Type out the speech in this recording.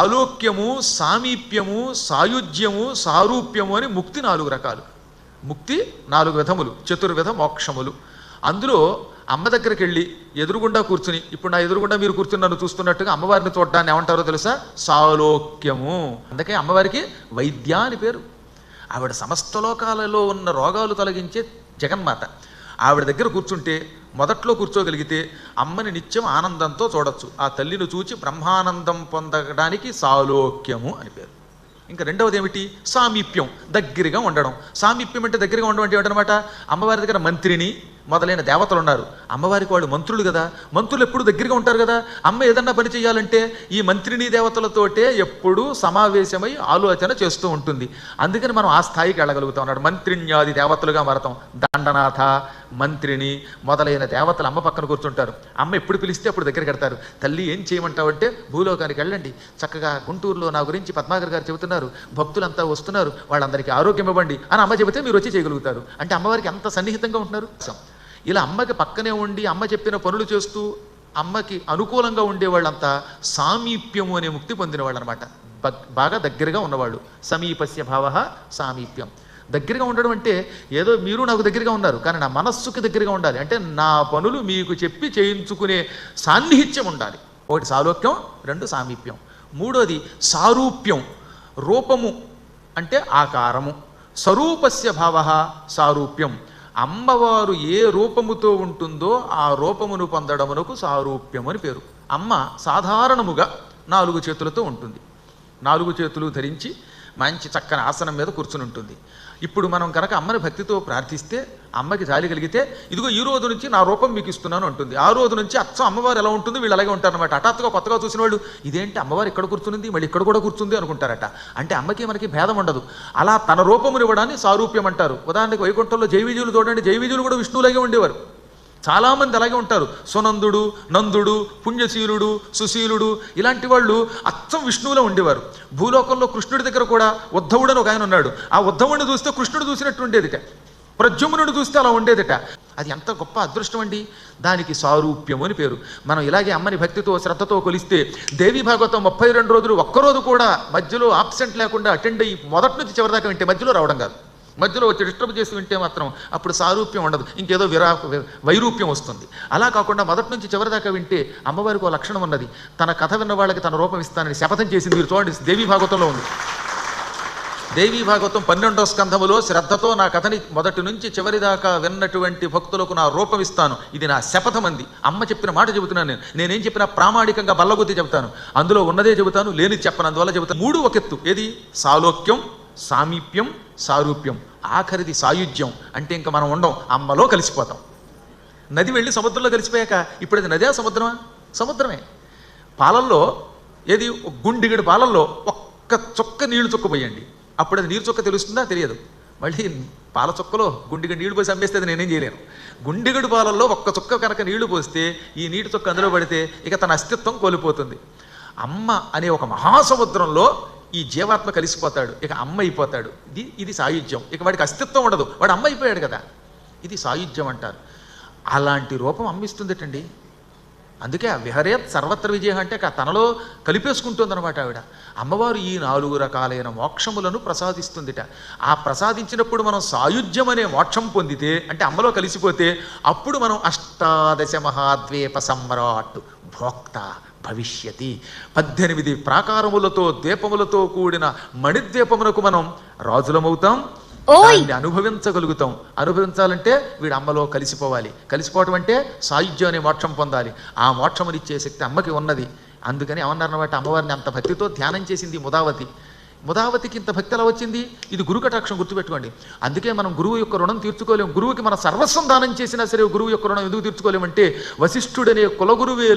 ఆలోక్యము సామీప్యము సాయుధ్యము సారూప్యము అని ముక్తి నాలుగు రకాలు. ముక్తి నాలుగు విధములు చతుర్విధ మోక్షములు. అందులో అమ్మ దగ్గరికి వెళ్ళి ఎదురుగుండా కూర్చుని ఇప్పుడు నా ఎదురుగుండా మీరు కూర్చుని నన్ను చూస్తున్నట్టుగా అమ్మవారిని చూడడాన్ని ఏమంటారో తెలుసా? సాలోక్యము. అందుకే అమ్మవారికి వైద్య అని పేరు. ఆవిడ సమస్త లోకాలలో ఉన్న రోగాలు తొలగించే జగన్మాత. ఆవిడ దగ్గర కూర్చుంటే మొదట్లో కూర్చోగలిగితే అమ్మని నిత్యం ఆనందంతో చూడొచ్చు. ఆ తల్లిని చూచి బ్రహ్మానందం పొందడానికి సాలోక్యము అని పేరు. ఇంకా రెండవది ఏమిటి సామీప్యం దగ్గరగా ఉండడం. సామీప్యం అంటే దగ్గరగా ఉండడం అంటే ఏమిటనమాట అమ్మవారి దగ్గర మంత్రిని మొదలైన దేవతలు ఉన్నారు. అమ్మవారికి వాళ్ళు మంత్రులు కదా. మంత్రులు ఎప్పుడు దగ్గరగా ఉంటారు కదా. అమ్మ ఏదన్నా పని చేయాలంటే ఈ మంత్రిని దేవతలతోటే ఎప్పుడూ సమావేశమై ఆలోచన చేస్తూ ఉంటుంది. అందుకని మనం ఆ స్థాయికి వెళ్ళగలుగుతాం అన్నాడు. మంత్రిణ్యాది దేవతలుగా మారతాం. దండనాథ మంత్రిని మొదలైన దేవతలు అమ్మ పక్కన కూర్చుంటారు. అమ్మ ఎప్పుడు పిలిస్తే అప్పుడు దగ్గర కడతారు తల్లి ఏం చేయమంటావంటే భూలోకానికి వెళ్ళండి. చక్కగా గుంటూరులో నా గురించి పద్మాగర్ గారు చెబుతున్నారు. భక్తులంతా వస్తున్నారు. వాళ్ళందరికీ ఆరోగ్యం ఇవ్వండి అని అమ్మ చెబితే మీరు వచ్చి చేయగలుగుతారు. అంటే అమ్మవారికి ఎంత సన్నిహితంగా ఉంటున్నారు? ఇలా అమ్మకి పక్కనే ఉండి అమ్మ చెప్పిన పనులు చేస్తూ అమ్మకి అనుకూలంగా ఉండే వాళ్ళంతా సామీప్యము అనే ముక్తి పొందిన వాళ్ళు అనమాట బాగా దగ్గరగా ఉన్నవాళ్ళు. సమీపస్య భావ సామీప్యం. దగ్గరగా ఉండడం అంటే ఏదో మీరు నాకు దగ్గరగా ఉన్నారు కానీ నా మనస్సుకి దగ్గరగా ఉండాలి. అంటే నా పనులు మీకు చెప్పి చేయించుకునే సాన్నిహిత్యం ఉండాలి. ఒకటి సాలోక్యం రెండు సామీప్యం. మూడోది సారూప్యం. రూపము అంటే ఆకారము. స్వరూపస్య భావ సారూప్యం. అమ్మవారు ఏ రూపముతో ఉంటుందో ఆ రూపమును పొందడమునకు సారూప్యం అని పేరు. అమ్మ సాధారణముగా నాలుగు చేతులతో ఉంటుంది. నాలుగు చేతులు ధరించి మంచి చక్కని ఆసనం మీద కూర్చుని ఉంటుంది. ఇప్పుడు మనం కనుక అమ్మని భక్తితో ప్రార్థిస్తే అమ్మకి జాలి కలిగితే ఇదిగో ఈ రోజు నుంచి నా రూపం మీకు ఇస్తున్నాను అంటుంది. ఆ రోజు నుంచి అచ్చం అమ్మవారు ఎలా ఉంటుంది వీళ్ళు అలాగే ఉంటారనమాట హఠాత్తుగా కొత్తగా చూసిన వాళ్ళు ఇదేంటి అమ్మవారు ఇక్కడ కూర్చునింది మళ్ళీ ఇక్కడ కూడా కూర్చుంది అనుకుంటారట. అంటే అమ్మకి మనకి భేదం ఉండదు. అలా తన రూపమును ఇవ్వడాన్ని సారూప్యం అంటారు. ఉదాహరణకి వైకుంఠంలో జైవిజులు చూడండి జైవిజులు కూడా విష్ణువులాగే ఉండేవారు. చాలామంది అలాగే ఉంటారు. సునందుడు నందుడు పుణ్యశీలుడు సుశీలుడు ఇలాంటి వాళ్ళు అచ్చం విష్ణువులో ఉండేవారు. భూలోకంలో కృష్ణుడి దగ్గర కూడా ఉద్ధవుడని ఒక ఆయన ఉన్నాడు. ఆ ఉద్ధవుడిని చూస్తే కృష్ణుడు చూసినట్టు ఉండేదిట ప్రజుమ్నుడు చూస్తే అలా ఉండేదిట. అది ఎంత గొప్ప అదృష్టం అండి. దానికి సారూప్యం అని పేరు. మనం ఇలాగే అమ్మని భక్తితో శ్రద్ధతో కొలిస్తే దేవి భాగవతం ముప్పై రెండు రోజులు ఒక్కరోజు కూడా మధ్యలో ఆబ్సెంట్ లేకుండా అటెండ్ అయ్యి మొదటి నుంచి చివరిదాకా వింటే మధ్యలో రావడం కాదు. మధ్యలో వచ్చి డిస్టర్బ్ చేసి వింటే మాత్రం అప్పుడు సారూప్యం ఉండదు. ఇంకేదో విరా వైరూప్యం వస్తుంది. అలా కాకుండా మొదటి నుంచి చివరి దాకా వింటే అమ్మవారికి ఒక లక్షణం ఉన్నది. తన కథ విన్న వాళ్ళకి తన రూపం ఇస్తానని శపథం చేసింది మీరు చూడండి. దేవీ భాగవతంలో ఉంది. దేవీ భాగవతం పన్నెండో స్కంధములో శ్రద్ధతో నా కథని మొదటి నుంచి చివరి దాకా విన్నటువంటి భక్తులకు నా రూపం ఇస్తాను. ఇది నా శపథం అంది. అమ్మ చెప్పిన మాట చెబుతున్నాను నేను. నేనేం చెప్పినా ప్రామాణికంగా బల్లగొద్ది చెబుతాను. అందులో ఉన్నదే చెబుతాను లేని చెప్పను. అందువల్ల చెబుతాను. మూడు ఒకెత్తు. ఏది? సాలోక్యం సామీప్యం సారూప్యం ఆఖరిది సాయుధ్యం అంటే ఇంకా మనం ఉండం అమ్మలో కలిసిపోతాం. నది వెళ్ళి సముద్రంలో కలిసిపోయాక ఇప్పుడు అది నదే సముద్రమా? సముద్రమే. పాలల్లో ఏది? గుండిగడి పాలల్లో ఒక్క చుక్క నీళ్ళు చుక్క పోయండి అప్పుడు అది నీరు చుక్క తెలుస్తుందా? తెలియదు. మళ్ళీ పాల చుక్కలో గుండిగడి నీళ్ళు పోసి అమ్మేస్తే అది నేనేం చేయలేను. గుండిగడి పాలల్లో ఒక్క చుక్క కనుక నీళ్ళు పోస్తే ఈ నీటి చుక్క అందులో పడితే ఇక తన అస్తిత్వం కోల్పోతుంది. అమ్మ అనే ఒక మహాసముద్రంలో ఈ జీవాత్మ కలిసిపోతాడు ఇక అమ్మ అయిపోతాడు. ఇది ఇది సాయుధ్యం. ఇక వాడికి అస్తిత్వం ఉండదు. వాడు అమ్మ అయిపోయాడు కదా. ఇది సాయుధ్యం అంటారు. అలాంటి రూపం అమ్మిస్తుందిటండి. అందుకే ఆ విహరేత్ సర్వత్ర విజయం అంటే తనలో తనలో కలిపేసుకుంటుందన్నమాట ఆవిడ. అమ్మవారు ఈ నాలుగు రకాలైన మోక్షములను ప్రసాదిస్తుందిట. ఆ ప్రసాదించినప్పుడు మనం సాయుధ్యం అనే మోక్షం పొందితే అంటే అమ్మలో కలిసిపోతే అప్పుడు మనం అష్టాదశ మహాద్వీప సమ్రాట్ భోక్త భవిష్యతి. పద్దెనిమిది ప్రాకారములతో దీపములతో కూడిన మణిద్వీపమునకు మనం రాజులమవుతాం! దాన్ని అనుభవించగలుగుతాం. అనుభవించాలంటే వీడు అమ్మలో కలిసిపోవాలి. కలిసిపోవటం అంటే సాయుధ్యం అనే మోక్షం పొందాలి. ఆ మోక్షమునిచ్చే శక్తి అమ్మకి ఉన్నది. అందుకని ఏమన్నారన్నమాట అమ్మవారిని అంత భక్తితో ధ్యానం చేసింది ముదావతి. ముదావతికి ఇంత భక్తి ఎలా వచ్చింది? ఇది గురు కటాక్షం గుర్తుపెట్టుకోండి. అందుకే మనం గురువు యొక్క రుణం తీర్చుకోలేము గురువుకి మన సర్వస్వం దానం చేసినా సరే గురువు యొక్క రుణం ఎందుకు తీర్చుకోలేమంటే వశిష్ఠుడనే కులగురువే